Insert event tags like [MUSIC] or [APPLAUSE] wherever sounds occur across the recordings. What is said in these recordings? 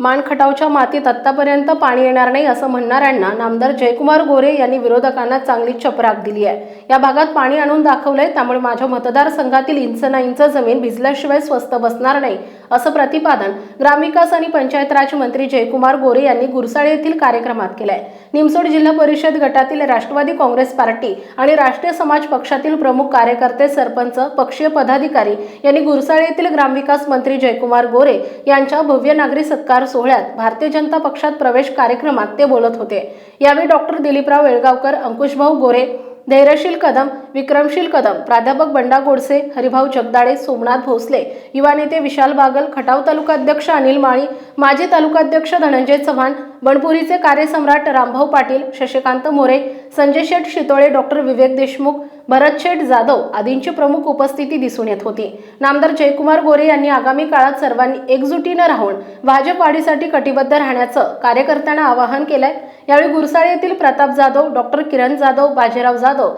मानखटावच्या मातीत आत्तापर्यंत पाणी येणार नाही असं म्हणणाऱ्यांना नामदार जयकुमार गोरे यांनी विरोधकांना चांगली चपराक दिली आहे. या भागात पाणी आणून दाखवलंय त्यामुळे माझ्या मतदारसंघातील इंच ना इंच जमीन भिजल्याशिवाय स्वस्त बसणार नाही असं प्रतिपादन ग्रामविकास आणि पंचायत राज मंत्री जयकुमार गोरे यांनी गुरसाळे येथील कार्यक्रमात केलंय. निमसोड जिल्हा परिषद गटातील राष्ट्रवादी काँग्रेस पार्टी आणि राष्ट्रीय समाज पक्षातील प्रमुख कार्यकर्ते सरपंच पक्षीय पदाधिकारी यांनी गुरसाळे येथील ग्रामविकास मंत्री जयकुमार गोरे यांच्या भव्य नागरी सत्कार सोहळ्यात भारतीय जनता पक्षात प्रवेश कार्यक्रमात ते बोलत होते. यावेळी डॉक्टर दिलीपराव वेळगावकर अंकुशभाऊ गोरे धैर्यशील कदम विक्रमशील कदम प्राध्यापक बंडा गोडसे हरिभाऊ जगदाळे सोमनाथ भोसले युवा नेते विशाल बागल खटाव तालुकाध्यक्ष अनिल माळी माजी तालुकाध्यक्ष धनंजय चव्हाण बणपुरीचे कार्यसम्राट रामभाऊ पाटील शशिकांत मोरे संजय शेठ शितोळे डॉक्टर विवेक देशमुख भरत शेठ जाधव आदींची प्रमुख उपस्थिती दिसून येत होती. नामदार जयकुमार गोरे यांनी आगामी काळात सर्वांनी एकजुटीनं राहून भाजप वाढीसाठी कटिबद्ध राहण्याचं कार्यकर्त्यांना आवाहन केलंय. यावेळी गुरसाळे येथील प्रताप जाधव डॉक्टर किरण जाधव बाजीराव जाधव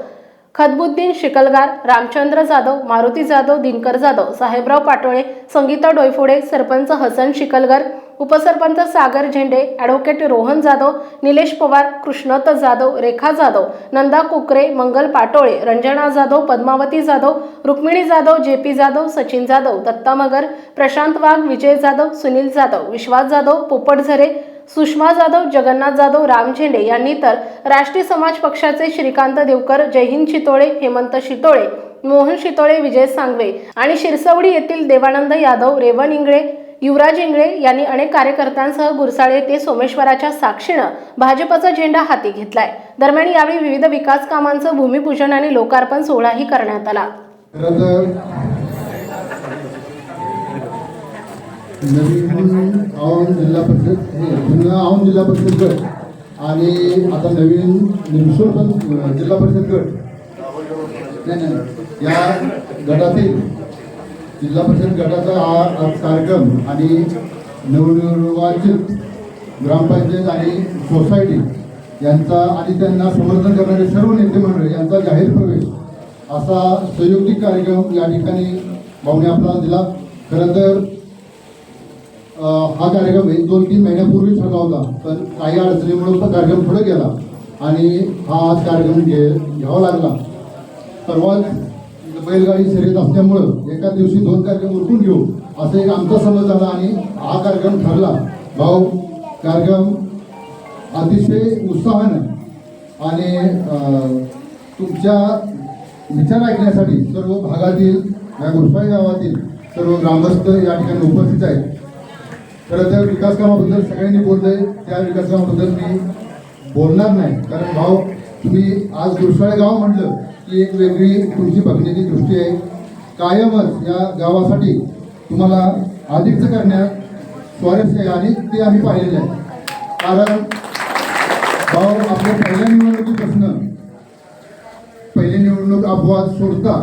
खतबुद्दीन शिकलगार रामचंद्र जाधव मारुती जाधव दिनकर जाधव साहेबराव पाटोळे संगीता डोयफोडे सरपंच हसन शिकलगर उपसरपंच Sagar Zende advocate Rohan Jadhav Nilesh Pawar Krishnat Jadhav Rekha Jadhav Nanda Kukare Mangal Patole Ranjana Jadhav Padmavati Jadhav Rukmini Jadhav J P Jadhav Sachin Jadhav Datta Magar Prashant Wagh Vijay Jadhav Sunil Jadhav Vishwas Jadhav Popat Zare Sushma Jadhav Jagannath Jadhav Ram झेंडे यांनी तर राष्ट्रीय समाज पक्षाचे श्रीकांत देवकर जयहिंद चितोळे हेमंत शितोळे मोहन शितोळे विजय सांगवे आणि शिरसवडी येथील देवानंद यादव रेवन इंगळे युवराज इंगळे यांनी अनेक कार्यकर्त्यांसह गुरसाळे येथे सोमेश्वराच्या साक्षीनं भाजपचा झेंडा हाती घेतलाय. दरम्यान यावेळी विविध विकास कामांचं भूमिपूजन आणि लोकार्पण सोहळाही करण्यात आला खरं तर नवीन औंध जिल्हा परिषद जुना औंध जिल्हा परिषद गट. आणि आता नवीन निमसूर पण जिल्हा परिषद गट. या गटातील जिल्हा परिषद गटाचा हा कार्यक्रम आणि नवनिर्वाचित ग्रामपंचायत आणि सोसायटी यांचा आणि त्यांना समर्थन करणारे सर्व नेते मंडळ यांचा जाहीर प्रवेश असा संयुक्तिक कार्यक्रम या ठिकाणी भाऊने आपला दिला खरं तर हा कार्यक्रम एक दोन तीन महिन्यापूर्वी ठरला होता पण काही अडचणीमुळे तो कार्यक्रम पुढे गेला आणि हा आज कार्यक्रम घे घ्यावा लागला. परवाच बैलगाडी शर्यत असल्यामुळं एका दिवशी दोन कार्यक्रम उरकून घेऊ असं एक आमचा समज झाला आणि हा कार्यक्रम ठरला. भाऊ कार्यक्रम अतिशय उत्साहानं आणि तुमच्या विचार ऐकण्यासाठी सर्व भागातील या गुरफाई गावातील सर्व ग्रामस्थ या ठिकाणी उपस्थित आहेत. तर विकास कामाबद्दल सगळ्यांनी बोललंय त्या विकास कामाबद्दल मी बोलणार नाही. कारण भाऊ तुम्ही आज गुरसाळे गाव म्हटलं की एक वेगळी तुमची बघण्याची दृष्टी आहे. कायमच या गावासाठी तुम्हाला अधिकचं करण्यात स्वारस्य आहे आणि ते आम्ही पाहिलेलं आहे. कारण भाऊ आपल्या पहिल्या निवडणुकीपासून पहिली निवडणूक अपवाद सोडता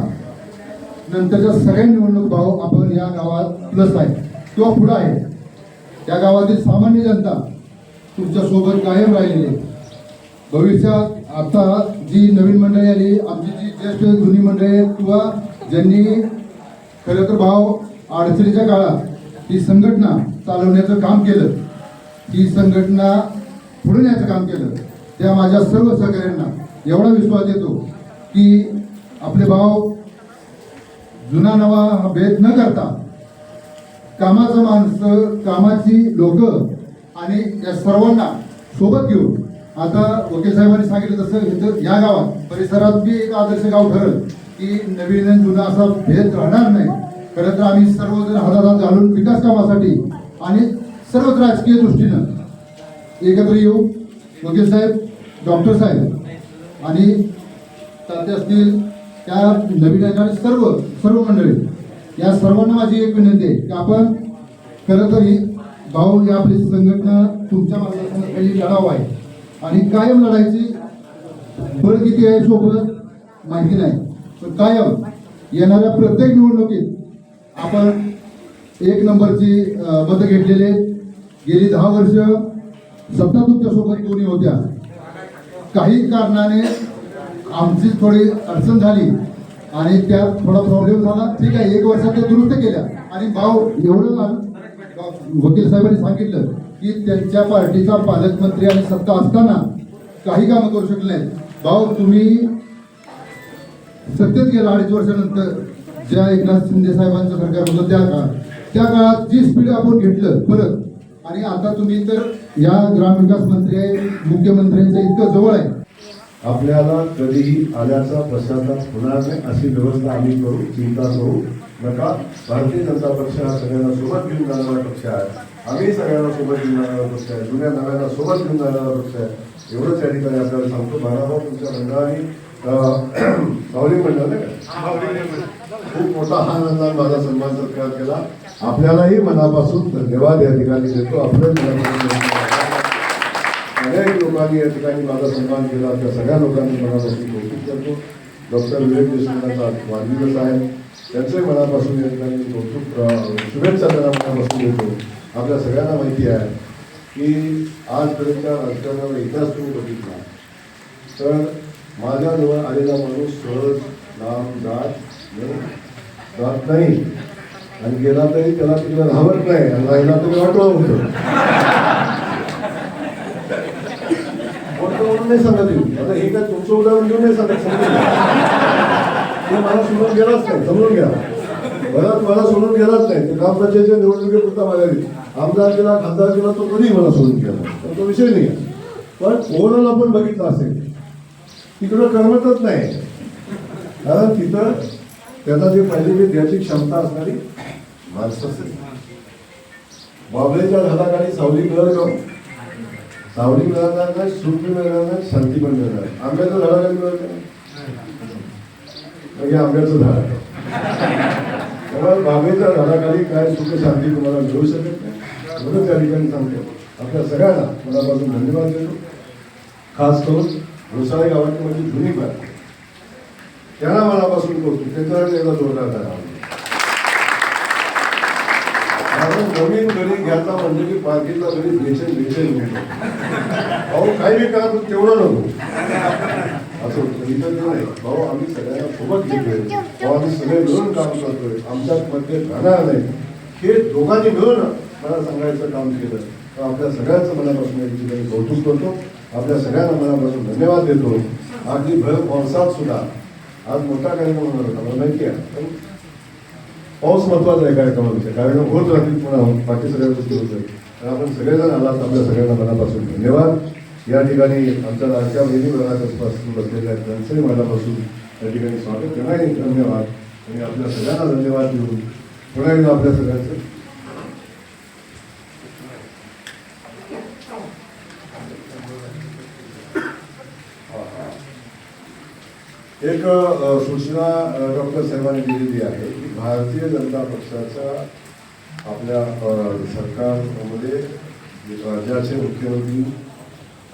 नंतरच्या सगळ्या निवडणूक भाऊ आपण या गावात प्लस आहे. किंवा पुढं आहे. या गावातील सामान्य जनता तुमच्यासोबत कायम राहिलेली भविष्यात आता जी नवीन मंडळी आली आमची जी ज्येष्ठ जुनी मंडळी आहेत किंवा ज्यांनी खरं तर भाव अडचणीच्या काळात ही संघटना चालवण्याचं काम केलं ही संघटना पुढे न्यायचं काम केलं त्या माझ्या सर्व सहकाऱ्यांना एवढा विश्वास येतो की आपले भाव जुना नवा हा भेद न करता कामाचं माणसं कामाची लोक आणि या सर्वांना सोबत घेऊन आता वकील साहेबांनी सांगितलं तसं इथं या गावात परिसरात बी एक आदर्श गाव ठरल की नवीन जुना असा भेद राहणार नाही. खरं तर आम्ही सर्वजण हातात घालून विकास कामासाठी आणि सर्वच राजकीय दृष्टीनं एकत्र येऊ. वकील साहेब डॉक्टर साहेब आणि तात्या असतील त्या नवीन आणि सर्व सर्व मंडळी. या सर्वांना माझी एक विनंती आहे की आपण खरं तरी भाऊ या आपली संघटना तुमच्या मार्गदर्शनात काही लढाव आहे. आणि कायम लढायची बळ किती आहे सोबत माहिती नाही. पण कायम येणाऱ्या प्रत्येक निवडणुकीत आपण एक नंबरची मतं घेतलेले गेली दहा वर्ष सत्ता तुमच्यासोबत दोन्ही होत्या. काही कारणाने आमची थोडी अडचण झाली. आणि त्यात थोडा प्रॉब्लेम झाला. ठीक आहे एक वर्षात ते दुरुस्त केल्या. आणि भाऊ एवढं वकील साहेबांनी सांगितलं की त्यांच्या पार्टीचा पालकमंत्री आणि सत्ता असताना काही कामं करू शकले नाहीत. भाऊ तुम्ही सत्तेत गेला अडीच वर्षानंतर. ज्या एकनाथ शिंदे साहेबांचं सरकार होतं त्या काळात. त्या काळात जी स्पीड आपण घेतलं परत. आणि आता तुम्ही तर या ग्रामविकास मंत्री आहे मुख्यमंत्र्यांच्या इतकं जवळ आहे. आपल्याला कधीही आल्याचा पश्चाताप होणार नाही अशी व्यवस्था आम्ही करू चिंता करू नका. भारतीय जनता पक्ष हा सगळ्यांना सोबत घेऊन जाणारा पक्ष आहे. आम्ही सगळ्यांना सोबत घेऊन जाणारा पक्ष आहे. जुन्या नव्याला सोबत घेऊन जाणारा पक्ष आहे. एवढंच या ठिकाणी आपल्याला सांगतो. बाळाभाऊ तुमच्या मंडळाने सावली [CLEARS THROAT] मंडळ खूप मोठा हा आनंदात माझा सन्मान सत्कार केला. आपल्यालाही मनापासून धन्यवाद या ठिकाणी देतो. धन्यवाद. अनेक लोकांनी या ठिकाणी माझा सन्मान केला. त्या सगळ्या लोकांनी मनापासून कौतुक करतो. डॉक्टर विवेक देशमुखांचा वाढदिवस आहे. त्यांचंही मनापासून या ठिकाणी कौतुक शुभेच्छा त्यांना मनापासून देतो. आपल्या सगळ्यांना माहिती आहे की आजपर्यंत राजकारणाला इतिहास तुम्ही बघितला. तर माझ्याजवळ आलेला माणूस सहज लांब जात जात नाही. आणि गेला तरी त्याला तिकडे राहत नाही. आणि राहिला तरी वाटवा होतं मोठं म्हणून नाही सांगत येऊ. आता हे काय तुमचं उदाहरण घेऊन नाही सांगत समजून ते मला सोडून गेलाच नाही समजून घ्या. बरं मला सोडून गेलाच नाही. ते ग्रामपंचायतच्या निवडणुकीपुरता माझ्या आमदार केला खासदार केला तो कधी मला सोडून गेला तर तो विषय नाही. पण ओव्हरऑल आपण बघितलं असेल तिकडं करमतच नाही. कारण तिथं त्याचा जे पाहिजे द्यायची क्षमता असणारी माणसं असेल बाबळेच्या झाडाखाली सावली गळ सावली मिळणार नाही सुख मिळाला मिळणार नाही शांती पण मिळणार आंब्याचं झाडाखाली मिळत का? म्हणजे आंब्याचं झाड. त्यामुळे बाबेच्या झाडाखाली काय सुख शांती तुम्हाला मिळू शकत नाही? म्हणून त्या ठिकाणी सांगतो आपल्या सगळ्यांना मनापासून धन्यवाद देतो. खास करून घोसाळे गावाची माझी जुनी बात त्यांना मनापासून करतो त्याच्यावर एकदा जोरदार करा कारण नवीन घरी घ्यायचा म्हणजे की पार्टीचा घरी बेचैन बेचैन होतो भाऊ काही बी करा पण तेवढं नको. असं होतं. इथं नाही भाऊ आम्ही सगळ्यांना सोबत घेतोय. भाऊ आम्ही सगळे मिळून काम करतोय. आमच्यात मध्ये राहणार नाही. हे दोघांनी मिळून मला सांगायचं काम केलं. तर आपल्या सगळ्यांचं मनापासून या ठिकाणी कौतुक करतो. आपल्या सगळ्यांना मनापासून धन्यवाद देतो. अगदी भर पावसात सुद्धा. आज मोठा कार्यक्रम होणार होता मला माहिती आहे. पण पाऊस महत्त्वाचा आहे कार्यक्रमापेक्षा कारण होत राहतील पुन्हा बाकी सगळ्या गोष्टी होत. राहतील तर आपण सगळेजण आलात आपल्या सगळ्यांना मनापासून धन्यवाद. या ठिकाणी आमच्या लाडक्या बहिणी बघापासून बसलेल्या आहेत त्यांचंही मनापासून या ठिकाणी स्वागत करणार धन्यवाद. आणि आपल्या सगळ्यांना धन्यवाद देऊन पुन्हा एकदा आपल्या सगळ्यांचं एक सूचना डॉक्टर साहेबांनी दिलेली आहे की भारतीय जनता पक्षाच्या आपल्या सरकारमध्ये राज्याचे मुख्यमंत्री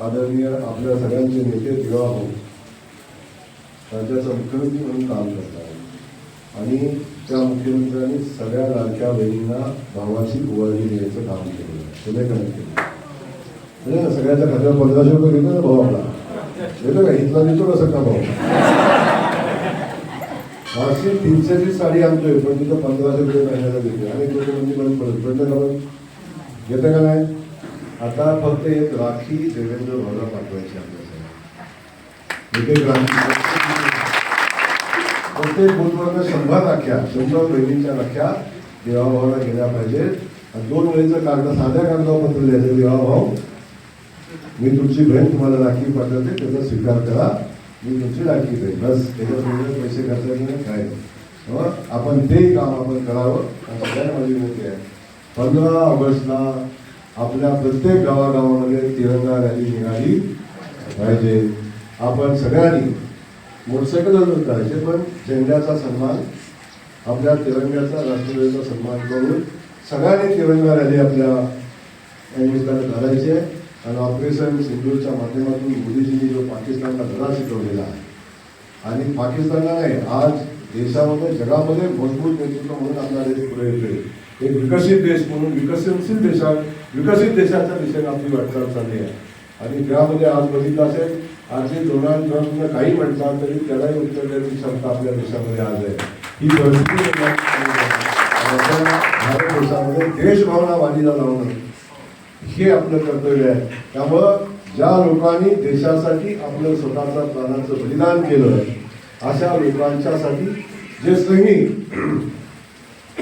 आदरणीय आपल्या सगळ्यांचे नेते दिवा हो, राज्याचा मुख्यमंत्री म्हणून काम करतात. आणि त्या मुख्यमंत्र्यांनी सगळ्या लाडक्या बहिणींना भावाची उभारणी देण्याचं काम केलं सुलेखन केलं म्हणजे सगळ्याच्या खात्यावर पंधराशे रुपये घेतो ना भाऊ आपला. घेतो का इथला देतो का सगळा भाऊ मागची तीनशेची साडी आणतोय पण तिथं पंधराशे रुपये महिन्याला देते आणि लोक म्हणजे पण पडत पडलं. का पण का नाही? आता फक्त एक राखी देवेंद्र भाऊला पाठवायची आपल्याला. एक प्रत्येक बुधवारनं शंभर राख्या शंभर बहिणींच्या राख्या देवाभावाला गेल्या पाहिजेत. आणि दोन वेळेचं कागद साध्या कागदावर पत्र द्यायचं देवाभाऊ मी तुमची बहीण तुम्हाला राखी पाठवते त्याचा स्वीकार करा. मी तुमची राखी बहीण. बस त्याच्यासोबत पैसे खर्चायचे नाही काय आपण तेही काम आपण करावं आणि सगळ्यांना माझी विनंती आहे. पंधरा ऑगस्टला आपल्या प्रत्येक गावागावामध्ये तिरंगा रॅली निघाली पाहिजे. आपण सगळ्यांनी मोटरसायकलवर करायचे पण झेंड्याचा सन्मान आपल्या तिरंग्याचा राष्ट्रध्वजाचा सन्मान करून सगळ्यांनी तिरंगा रॅली आपल्या या निमित्ताने आहे. आणि ऑपरेशन सिंधूरच्या माध्यमातून मोदीजींनी जो पाकिस्तानला धडा शिकवलेला आहे. आणि पाकिस्तानला नाही आज देशामध्ये जगामध्ये मजबूत नेतृत्व म्हणून आपला देश पुढे येतोय. एक विकसित देश म्हणून विकसनशील देशात विकसित देशाच्या दिशेने आपली वाटचाल चालली आहे. आणि त्यामध्ये आज बघितलं असेल आज जे डोनाल्ड ट्रम्पनं काही म्हटलं तरी त्यालाही उत्तर देण्याची क्षमता आपल्या देशामध्ये आज आहे. ही परिस्थिती भारत देशामध्ये देशभावना वाढीला लावणं. हे आपलं कर्तव्य आहे. त्यामुळं ज्या लोकांनी देशासाठी आपलं स्वतःचा प्राणाचं बलिदान केलं अशा लोकांच्यासाठी जे सैनिक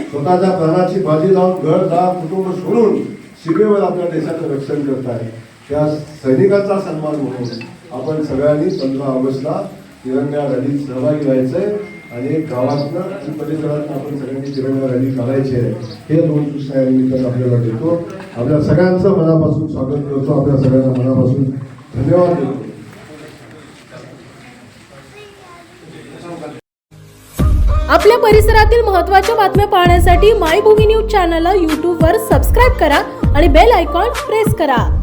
स्वतःच्या प्राणाची बाजी लावून घर दार कुटुंब सोडून सीमेवर आपल्या देशाचं रक्षण करत आहे त्या सैनिकांचा सन्मान म्हणून आपण सगळ्यांनी पंधरा ऑगस्टला तिरंगा रॅलीत सहभागी आहे आणि गावातनं आणि परिसरात आपण सगळ्यांनी तिरंगा रॅली काढायची आहे. हे दोन सूचना या निमित्तानं आपल्याला देतो. आपल्या सगळ्यांचं मनापासून स्वागत करतो. आपल्या सगळ्यांना मनापासून धन्यवाद देतो. आपल्या परिसरातील महत्त्वाच्या बातम्या पाहण्यासाठी मायभूमी न्यूज चॅनलला यूट्यूबवर सबस्क्राईब करा आणि बेल आयकॉन प्रेस करा.